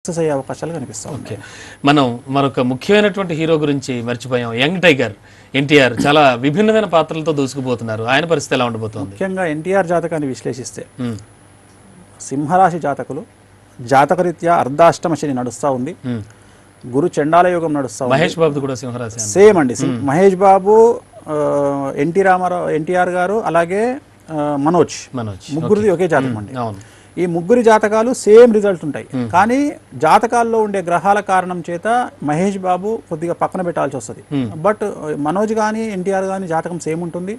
Success అయ్యే అవకాశాలు కనిపిస్తాయి. ఓకే. మనం మరొక ముఖ్యమైనటువంటి హీరో గురించి మర్చిపోయాం. యంగ్ టైగర్ ఎన్టీఆర్ చాలా విభిన్నమైన పాత్రలతో దూసుకుపోతున్నారు. ఆయన పరిస్థితి ఎలా ఉండబోతోంది? ముఖ్యంగా ఎన్టీఆర్ జాతకాన్ని విశ్లేషిస్తే సింహరాశి జాతకులు జాతకరీత్యా అర్ధాష్టమ శని నడుస్తూ ఉంది. గురు చండాల యోగం నడుస్తూ ఉంది. మహేష్ బాబు కూడా సింహరాశి. సేమ్ అండి. Mahesh Babu N T Ramarao NTR garu అలాగే మనోజ్. మనోజ్. ముగ్గురిది ఒకే జాతకం అండి. అవును. ఈ ముగ్గురి జాతకాలు సేమ్ రిజల్ట్ ఉంటాయి. కానీ జాతకాల్లో ఉండే గ్రహాల కారణం చేత మహేష్ బాబు కొద్దిగా పక్కన పెట్టాల్సి వస్తుంది. బట్ మనోజ్ కానీ ఎన్టీఆర్ కానీ జాతకం సేమ్ ఉంటుంది.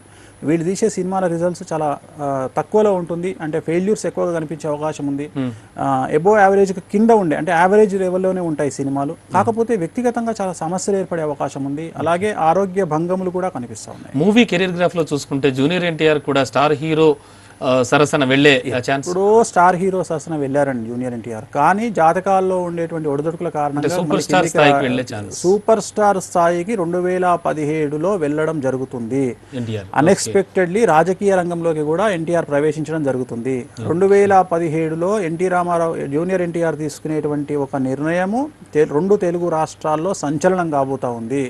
వీళ్ళు తీసే సినిమాల రిజల్ట్స్ చాలా తక్కువలో ఉంటుంది. అంటే ఫెయిల్యూర్స్ ఎక్కువగా కనిపించే అవకాశం ఉంది. ఎబో యావరేజ్ కింద ఉండే అంటే యావరేజ్ లెవెల్లోనే ఉంటాయి సినిమాలు. కాకపోతే వ్యక్తిగతంగా చాలా సమస్యలు ఏర్పడే అవకాశం ఉంది. అలాగే ఆరోగ్య భంగములు కూడా కనిపిస్తూ ఉన్నాయి. మూవీ కెరీర్ గ్రాఫ్లో చూసుకుంటే జూనియర్ ఎన్టీఆర్ కూడా స్టార్ హీరో సరసన వెళ్ళే ఛాన్స్ ఇప్పుడు స్టార్ హీరో సరసన వెళ్ళారండి జూనియర్ ఎన్టీఆర్. కానీ జాతకాల్లో ఉండేటువంటి ఒడిదొడుకుల కారణంగా సూపర్ స్టార్ స్థాయికి వెళ్ళే ఛాన్స్ సూపర్ స్టార్ స్థాయికి రెండు వేల పదిహేడులో వెళ్ళడం జరుగుతుంది. అన్ఎక్స్పెక్టెడ్లీ రాజకీయ రంగంలోకి కూడా ఎన్టీఆర్ ప్రవేశించడం జరుగుతుంది. రెండు వేల పదిహేడులో ఎన్టీ రామారావు జూనియర్ ఎన్టీఆర్ తీసుకునేటువంటి ఒక నిర్ణయము రెండు తెలుగు రాష్ట్రాల్లో సంచలనం కాబోతా ఉంది.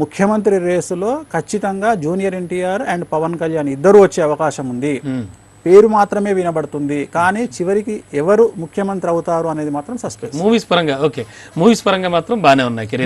ముఖ్యమంత్రి రేసులో ఖచ్చితంగా junior NTR and Pawan Kalyan ఇద్దరు వచ్చే అవకాశం ఉంది. పేరు మాత్రమే వినబడుతుంది. కానీ చివరికి ఎవరు ముఖ్యమంత్రి అవుతారు అనేది మాత్రం సస్పెన్స్ మూవీస్ పరంగా ఓకే మూవీస్ పరంగా మాత్రం బాగానే ఉన్నాయి. కెరీర్